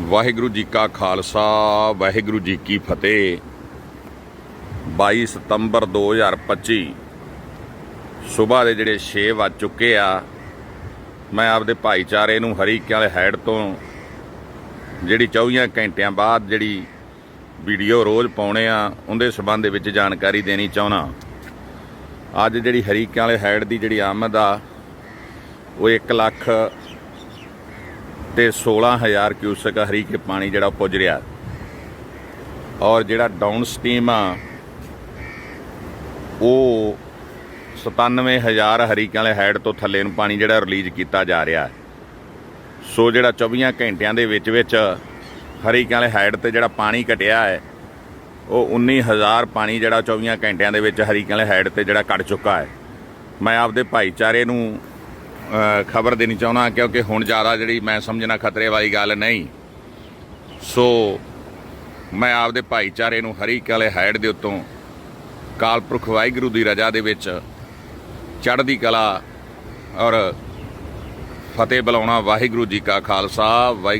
ਵਾਹਿਗੁਰੂ ਜੀ ਕਾ ਖਾਲਸਾ, ਵਾਹਿਗੁਰੂ ਜੀ ਕੀ ਫਤਿਹ। 22 ਸਤੰਬਰ 2025 ਸਵੇਰ ਦੇ ਜਿਹੜੇ 6 ਵੱਜ ਚੁੱਕੇ ਆ, ਮੈਂ ਆਪਦੇ ਭਾਈਚਾਰੇ ਨੂੰ ਹਰੀਕੇ ਵਾਲੇ ਹੈਡ ਤੋਂ ਜਿਹੜੀ 24 ਘੰਟਿਆਂ ਬਾਅਦ ਜਿਹੜੀ ਵੀਡੀਓ ਰੋਜ਼ ਪਾਉਣੇ ਆ, ਉਹਦੇ ਸਬੰਧ ਦੇ ਵਿੱਚ ਜਾਣਕਾਰੀ ਦੇਣੀ ਚਾਹੁੰਦਾ। ਅੱਜ ਜਿਹੜੀ ਹਰੀਕੇ ਵਾਲੇ ਹੈਡ ਦੀ ਜਿਹੜੀ ਆਮਦ ਆ, ਉਹ 1 ਲੱਖ ਤੇ 16000 ਕਿਊਸਕ ਹਰੀਕੇ ਪਾਣੀ ਜਿਹੜਾ ਪੁੱਜ ਰਿਹਾ। ਔਰ ਜਿਹੜਾ ਡਾਊਨ ਸਟ੍ਰੀਮ ਆ, ਉਹ 97000 ਹਰੀਕੇ ਵਾਲੇ ਹੈਡ ਤੋਂ ਥੱਲੇ ਨੂੰ ਪਾਣੀ ਜਿਹੜਾ ਰਿਲੀਜ਼ ਕੀਤਾ ਜਾ ਰਿਹਾ। ਹੈ ਸੋ ਜਿਹੜਾ 24 ਘੰਟਿਆਂ ਦੇ ਵਿੱਚ ਵਿੱਚ ਹਰੀਕੇ ਵਾਲੇ ਹੈਡ ਤੇ ਜਿਹੜਾ ਪਾਣੀ ਘਟਿਆ ਹੈ, ਉਹ 19000 ਪਾਣੀ ਜਿਹੜਾ 24 ਘੰਟਿਆਂ ਦੇ ਵਿੱਚ ਹਰੀਕੇ ਵਾਲੇ ਹੈਡ ਤੇ ਜਿਹੜਾ ਕੱਢ ਚੁੱਕਾ ਹੈ। ਮੈਂ ਆਪਦੇ ਭਾਈਚਾਰੇ ਨੂੰ ਖਬਰ ਦੇਣੀ ਚਾਹੁੰਦਾ ਕਿਉਂਕਿ ਹੁਣ ਜ਼ਿਆਦਾ ਜਿਹੜੀ ਮੈਂ ਸਮਝਣਾ ਖਤਰੇ ਵਾਲੀ ਗੱਲ ਨਹੀਂ। ਸੋ ਮੈਂ ਆਪਦੇ ਭਾਈਚਾਰੇ ਨੂੰ ਹਰੀਕੇ ਵਾਲੇ ਹੈਡ ਦੇ ਉੱਤੋਂ ਕਾਲਪੁਰਖ ਵਾਹਿਗੁਰੂ ਦੀ ਰਜਾ ਦੇ ਵਿੱਚ ਚੜ੍ਹਦੀ ਕਲਾ ਔਰ ਫਤਿਹ ਬੁਲਾਉਣਾ ਵਾਹਿਗੁਰੂ ਜੀ ਕਾ ਖਾਲਸਾ, ਵਾਹਿਗੁਰੂ